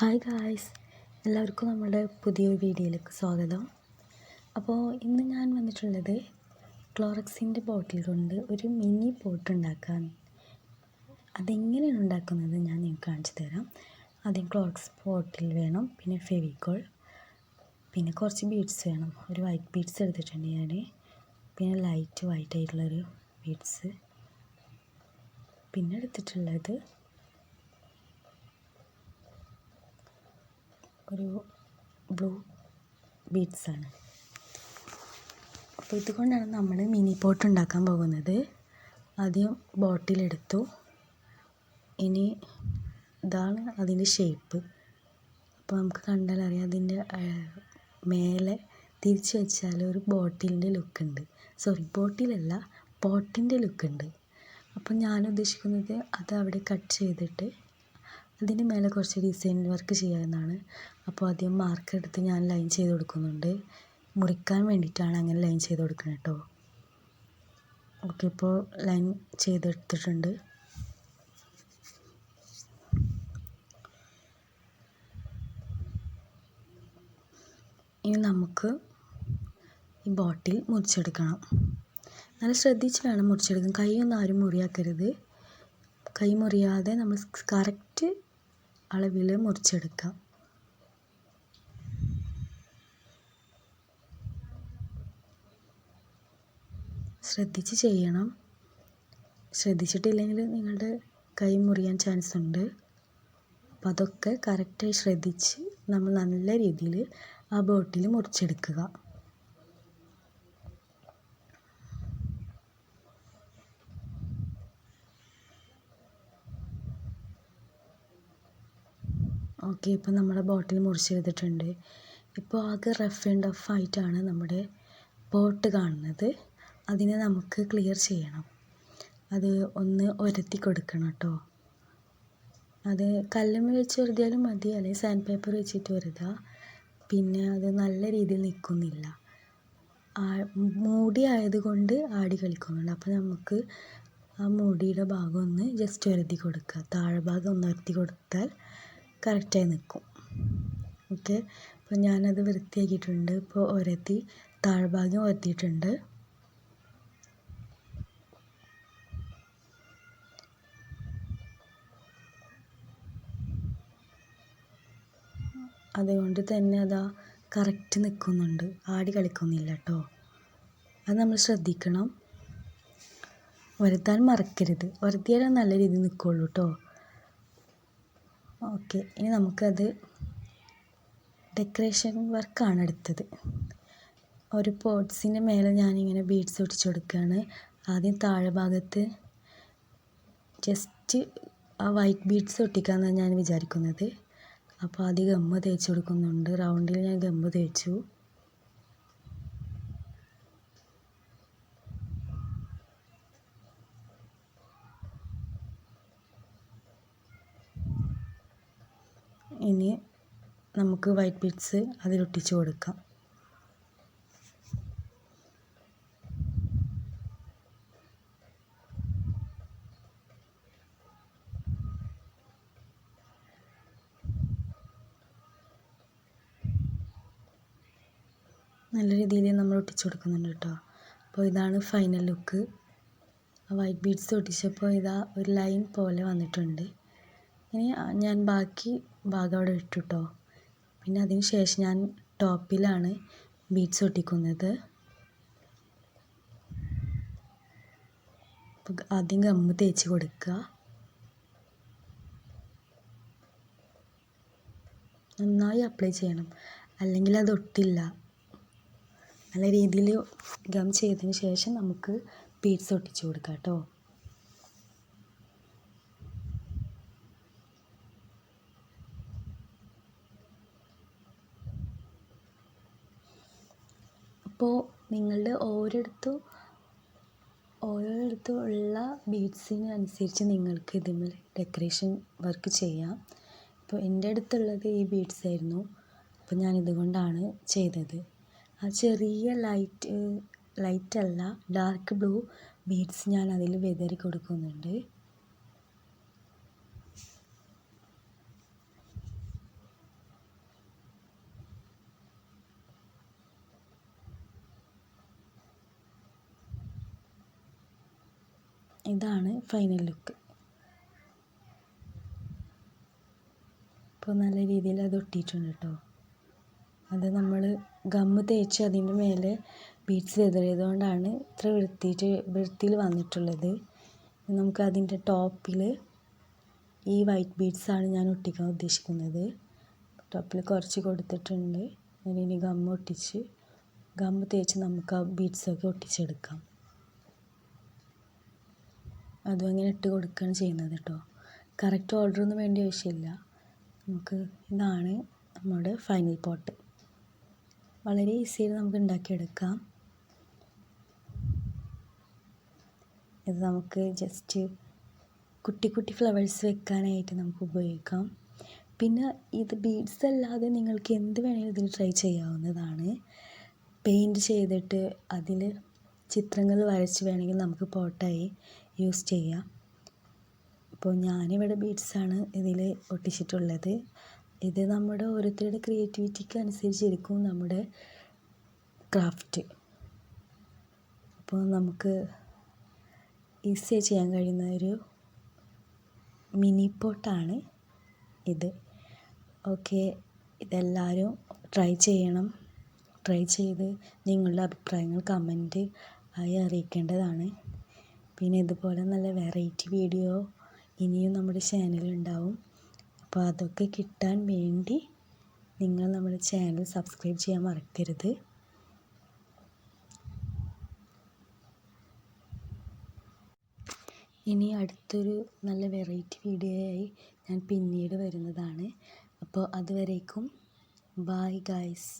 Hi guys എല്ലാവർക്കും നമ്മുടെ പുതിയൊരു വീഡിയോയിലേക്ക് സ്വാഗതം. അപ്പോൾ ഇന്ന് ഞാൻ വന്നിട്ടുള്ളത് ക്ലോറക്സിന്റെ ബോട്ടിൽ കൊണ്ട് ഒരു മിനി പോട്ട് ഉണ്ടാക്കാൻ. അതെങ്ങനെയാണ് ഉണ്ടാക്കുന്നത് ഞാൻ നിങ്ങൾക്ക് കാണിച്ചു തരാം. ആദ്യം ക്ലോറക്സ് ബോട്ടിൽ വേണം പിന്നെ ഫെവിക്കോൾ പിന്നെ കുറച്ച് ബീഡ്സ് വേണം. ഒരു വൈറ്റ് ബീഡ്സ് എടുത്തിട്ടുണ്ട് ഞാൻ. പിന്നെ ലൈറ്റ് വൈറ്റ് ആയിട്ടുള്ളൊരു ബീഡ്സ്. പിന്നെ എടുത്തിട്ടുള്ളത് ഒരു ബ്ലൂ ബീഡ്സാണ്. അപ്പോൾ ഇതുകൊണ്ടാണ് നമ്മൾ മിനി പോട്ട് ഉണ്ടാക്കാൻ പോകുന്നത്. ആദ്യം ബോട്ടിലെടുത്തു ഇനി ഇതാണ് അതിന്റെ ഷേപ്പ്. അപ്പോൾ നമുക്ക് കണ്ടാൽ അറിയാം അതിന്റെ മേലെ തിരിച്ചു വെച്ചാൽ ഒരു ബോട്ടിലിന്റെ ലുക്ക് ഉണ്ട് സോറി ബോട്ടിലല്ല പോട്ടിന്റെ ലുക്ക് ഉണ്ട് അപ്പോൾ ഞാൻ ഉദ്ദേശിക്കുന്നത് അത് അവിടെ കട്ട് ചെയ്തിട്ട് അതിന്റെ മേലെ കുറച്ച് ഡിസൈൻ വർക്ക് ചെയ്യാമെന്നാണ് അപ്പോൾ ആദ്യം മാർക്ക് എടുത്ത് ഞാൻ ലൈൻ ചെയ്ത് കൊടുക്കുന്നുണ്ട്. മുറിക്കാൻ വേണ്ടിയിട്ടാണ് അങ്ങനെ ലൈൻ ചെയ്ത് കൊടുക്കുന്നത് കേട്ടോ. ഓക്കെ ഇപ്പോൾ ലൈൻ ചെയ്തെടുത്തിട്ടുണ്ട് ഇനി നമുക്ക് ഈ ബോട്ടിൽ മുറിച്ചെടുക്കണം. നല്ല ശ്രദ്ധിച്ച് വേണം മുറിച്ചെടുക്കാൻ കൈയൊന്നും ആരും മുറിയാക്കരുത്. കൈ മുറിയാതെ നമ്മൾ കറക്റ്റ് അളവിൽ മുറിച്ചെടുക്കാം. ശ്രദ്ധിച്ച് ചെയ്യണം. ശ്രദ്ധിച്ചിട്ടില്ലെങ്കിൽ നിങ്ങളുടെ കൈ മുറിയാൻ ചാൻസ് ഉണ്ട്. അപ്പോൾ അതൊക്കെ കറക്റ്റായി ശ്രദ്ധിച്ച് നമ്മൾ നല്ല രീതിയിൽ ആ ബോട്ടിൽ മുറിച്ചെടുക്കുക. ഓക്കെ ഇപ്പം നമ്മുടെ ബോട്ടിൽ മുറിച്ചെടുത്തിട്ടുണ്ട്. ഇപ്പോൾ ആകെ റഫ് ആൻഡ് ടഫ് ആയിട്ടാണ് നമ്മുടെ ബോട്ട് കാണുന്നത്. അതിനെ നമുക്ക് ക്ലിയർ ചെയ്യണം. അത് ഒന്ന് ഒരത്തി കൊടുക്കണം കേട്ടോ അത് കല്ലും വെച്ച് ഉരുതിയാലും മതി. അല്ലെങ്കിൽ സാൻഡ് പേപ്പർ വെച്ചിട്ട് ഉരുതുക പിന്നെ അത് നല്ല രീതിയിൽ നിൽക്കുന്നില്ല മൂടി ആയതുകൊണ്ട് ആടി കളിക്കുന്നുണ്ട്. അപ്പോൾ നമുക്ക് ആ മൂടിയുടെ ഭാഗം ഒന്ന് ജസ്റ്റ് ഉരതി കൊടുക്കുക താഴെ ഭാഗം ഒന്ന് ഉരത്തി കൊടുത്താൽ കറക്റ്റായി നിൽക്കും ഓക്കെ അപ്പോൾ ഞാനത് വൃത്തിയാക്കിയിട്ടുണ്ട്. ഇപ്പോൾ ഉരത്തി താഴ്ഭാഗം ഉരത്തിയിട്ടുണ്ട് അതുകൊണ്ട് തന്നെ അതാ കറക്റ്റ് നിൽക്കുന്നുണ്ട് ആടി കളിക്കുന്നില്ല കേട്ടോ അത് നമ്മൾ ശ്രദ്ധിക്കണം. വരുത്താൻ മറക്കരുത്. വരുത്തിയാൽ നല്ല രീതിയിൽ നിൽക്കുള്ളൂ കേട്ടോ ഓക്കെ ഇനി നമുക്കത് ഡെക്കറേഷൻ വർക്കാണ് എടുത്തത്. ഒരു പോട്ട്സിന്റെ മേലെ ഞാനിങ്ങനെ ബീഡ്സ് ഒട്ടിച്ചു കൊടുക്കുകയാണ്. ആദ്യം താഴെ ഭാഗത്ത് ജസ്റ്റ് ആ വൈറ്റ് ബീഡ്സ് ഒട്ടിക്കാമെന്നാണ് ഞാൻ വിചാരിക്കുന്നത്. അപ്പോൾ ആദ്യം ഗമ്മ തേച്ച് കൊടുക്കുന്നുണ്ട്. റൗണ്ടിൽ ഞാൻ ഗമ്മ തേച്ചു. ഇനി നമുക്ക് വൈറ്റ് ബീഡ്സ് അതിലൊട്ടിച്ച് കൊടുക്കാം. നല്ല രീതിയിൽ നമ്മൾ ഒട്ടിച്ചു കൊടുക്കുന്നുണ്ട് കേട്ടോ. അപ്പോൾ ഇതാണ് ഫൈനൽ ലുക്ക് വൈറ്റ് ബീഡ്സ് ഒട്ടിച്ചപ്പോൾ ഇതാ ഒരു ലൈൻ പോലെ വന്നിട്ടുണ്ട്. ഇനി ഞാൻ ബാക്കി ഭാഗം അവിടെ ഇട്ടു കേട്ടോ പിന്നെ അതിന് ശേഷം ഞാൻ ടോപ്പിലാണ് ബീഡ്സ് ഒട്ടിക്കുന്നത്. ആദ്യം ഗമ്മ് തേച്ച് കൊടുക്കുക. നന്നായി അപ്ലൈ ചെയ്യണം. അല്ലെങ്കിൽ അത് ഒട്ടില്ല. നല്ല രീതിയിൽ ഗം ചെയ്തതിന് ശേഷം നമുക്ക് ബീഡ്സ് ഒട്ടിച്ചു കൊടുക്കാം കേട്ടോ. അപ്പോൾ നിങ്ങളുടെ ഓരോരുത്തും ഓരോരിടത്തും ഉള്ള ബീഡ്സിന് അനുസരിച്ച് നിങ്ങൾക്ക് ഇതിന്മേൽ ഡെക്കറേഷൻ വർക്ക് ചെയ്യാം. ഇപ്പോൾ എന്റെ അടുത്തുള്ളത് ഈ ബീഡ്സ് ആയിരുന്നു. അപ്പോൾ ഞാൻ ഇതുകൊണ്ടാണ് ചെയ്തത്. ആ ചെറിയ ലൈറ്റ് ലൈറ്റല്ല ഡാർക്ക് ബ്ലൂ ബീഡ്സ് ഞാൻ അതിൽ വിതറി കൊടുക്കുന്നുണ്ട്. ഇതാണ് ഫൈനൽ ലുക്ക്. ഇപ്പോൾ നല്ല രീതിയിൽ അത് ഒട്ടിയിട്ടുണ്ട് കേട്ടോ അത് നമ്മൾ ഗമ്മ് തേച്ച് അതിന്റെ മേലെ ബീഡ്സ് വിതറിയത് കൊണ്ടാണ് ഇത്ര വൃത്തിയിട്ട് വൃത്തിയിൽ വന്നിട്ടുള്ളത്. നമുക്ക് അതിന്റെ ടോപ്പിൽ ഈ വൈറ്റ് ബീഡ്സാണ് ഞാൻ ഒട്ടിക്കാൻ ഉദ്ദേശിക്കുന്നത്. ടോപ്പിൽ കുറച്ച് കൊടുത്തിട്ടുണ്ട്. ഇനി ഗമ്മ് ഒട്ടിച്ച് ഗമ്മ് തേച്ച് നമുക്ക് ആ ബീഡ്സൊക്കെ ഒട്ടിച്ചെടുക്കാം. അതും അങ്ങനെ ഇട്ട് കൊടുക്കുകയാണ് ചെയ്യുന്നത് കേട്ടോ കറക്റ്റ് ഓർഡറൊന്നും വേണ്ട ആവശ്യമില്ല. നമുക്ക് ഇതാണ് നമ്മുടെ ഫൈനൽ പോട്ട് വളരെ ഈസിയായി നമുക്ക് ഉണ്ടാക്കിയെടുക്കാം. ഇത് നമുക്ക് ജസ്റ്റ് കുട്ടി കുട്ടി ഫ്ലവേഴ്സ് വെക്കാനായിട്ട് നമുക്ക് ഉപയോഗിക്കാം. പിന്നെ ഇത് ബീഡ്സ് അല്ലാതെ നിങ്ങൾക്ക് എന്ത് വേണമെങ്കിലും ഇതിൽ ട്രൈ ചെയ്യാവുന്നതാണ്. പെയിന്റ് ചെയ്തിട്ട് അതിൽ ചിത്രങ്ങൾ വരച്ച് വേണമെങ്കിൽ നമുക്ക് പോട്ടായി യൂസ് ചെയ്യാം. അപ്പോൾ ഞാനിവിടെ ബീഡ്സാണ് ഇതിൽ ഒട്ടിച്ചിട്ടുള്ളത്. ഇത് നമ്മുടെ ഓരോരുത്തരുടെ ക്രിയേറ്റിവിറ്റിക്ക് അനുസരിച്ചിരിക്കും നമ്മുടെ ക്രാഫ്റ്റ് അപ്പോൾ നമുക്ക് ഈസിയായി ചെയ്യാൻ കഴിയുന്ന ഒരു മിനി പോട്ടാണ് ഇത്. ഓക്കെ ഇതെല്ലാവരും ട്രൈ ചെയ്യണം. ട്രൈ ചെയ്ത് നിങ്ങളുടെ അഭിപ്രായങ്ങൾ കമന്റ് ആയി അറിയിക്കേണ്ടതാണ്. പിന്നെ ഇതുപോലെ നല്ല വെറൈറ്റി വീഡിയോ ഇനിയും നമ്മുടെ ചാനലുണ്ടാവും അപ്പോൾ അതൊക്കെ കിട്ടാൻ വേണ്ടി നിങ്ങൾ നമ്മുടെ ചാനൽ സബ്സ്ക്രൈബ് ചെയ്യാൻ മറക്കരുത്. ഇനി അടുത്തൊരു നല്ല വെറൈറ്റി വീഡിയോ ആയി ഞാൻ പിന്നീട് വരുന്നതാണ്. അപ്പോൾ അതുവരേക്കും ബായ് ഗായ്സ്.